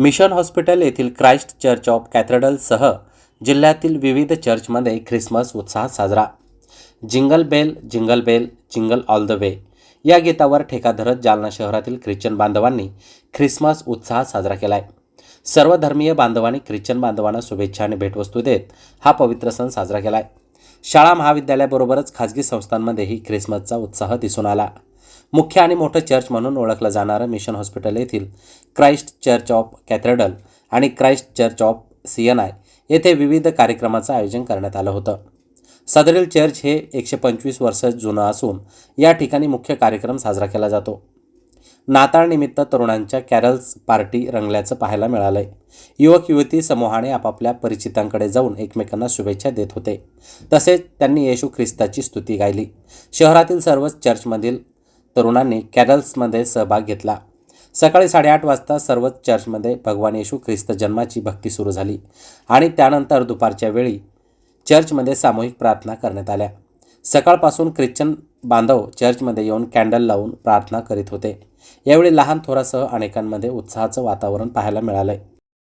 Mission hospital येथील Christ church of कॅथेड्रलसह जिल्ह्यातील विविध चर्चमध्ये ख्रिसमस उत्साहात साजरा. Jingle bell jingle bell jingle all the way या गीतावर ठेका धरत जालना शहरातील ख्रिश्चन बांधवांनी ख्रिसमस उत्साहात साजरा केलाय. सर्व धर्मीय बांधवांनी ख्रिश्चन बांधवांना शुभेच्छा आणि भेटवस्तू देत हा पवित्र सण साजरा केलाय. शाळा महाविद्यालयाबरोबरच खाजगी संस्थांमध्येही ख्रिसमसचा उत्साह दिसून आला. मुख्य आणि मोठं चर्च म्हणून ओळखलं जाणारं मिशन हॉस्पिटल येथील क्राइस्ट चर्च ऑफ कॅथेड्रल आणि क्राइस्ट चर्च ऑफ सीएनआय येथे विविध कार्यक्रमाचं आयोजन करण्यात आलं होतं. सदरील चर्च हे एकशे पंचवीस वर्ष जुनं असून या ठिकाणी मुख्य कार्यक्रम साजरा केला जातो. नाताळनिमित्त तरुणांच्या कॅरल्स पार्टी रंगल्याचं पाहायला मिळालंय. युवक युवती समूहाने आपापल्या परिचितांकडे जाऊन एकमेकांना शुभेच्छा देत होते. तसेच त्यांनी येशू ख्रिस्ताची स्तुती गायली. शहरातील सर्वच चर्चमधील तरुणांनी कॅरल्समध्ये सहभाग घेतला. सकाळी साडेआठ वाजता सर्वच चर्चमध्ये भगवान येशू ख्रिस्त जन्माची भक्ती सुरू झाली आणि त्यानंतर दुपारच्या वेळी चर्चमध्ये सामूहिक प्रार्थना करण्यात आल्या. सकाळपासून ख्रिश्चन बांधव चर्चमध्ये येऊन कॅन्डल लावून प्रार्थना करीत होते. यावेळी लहान थोरासह अनेकांमध्ये उत्साहाचं वातावरण पाहायला मिळालंय.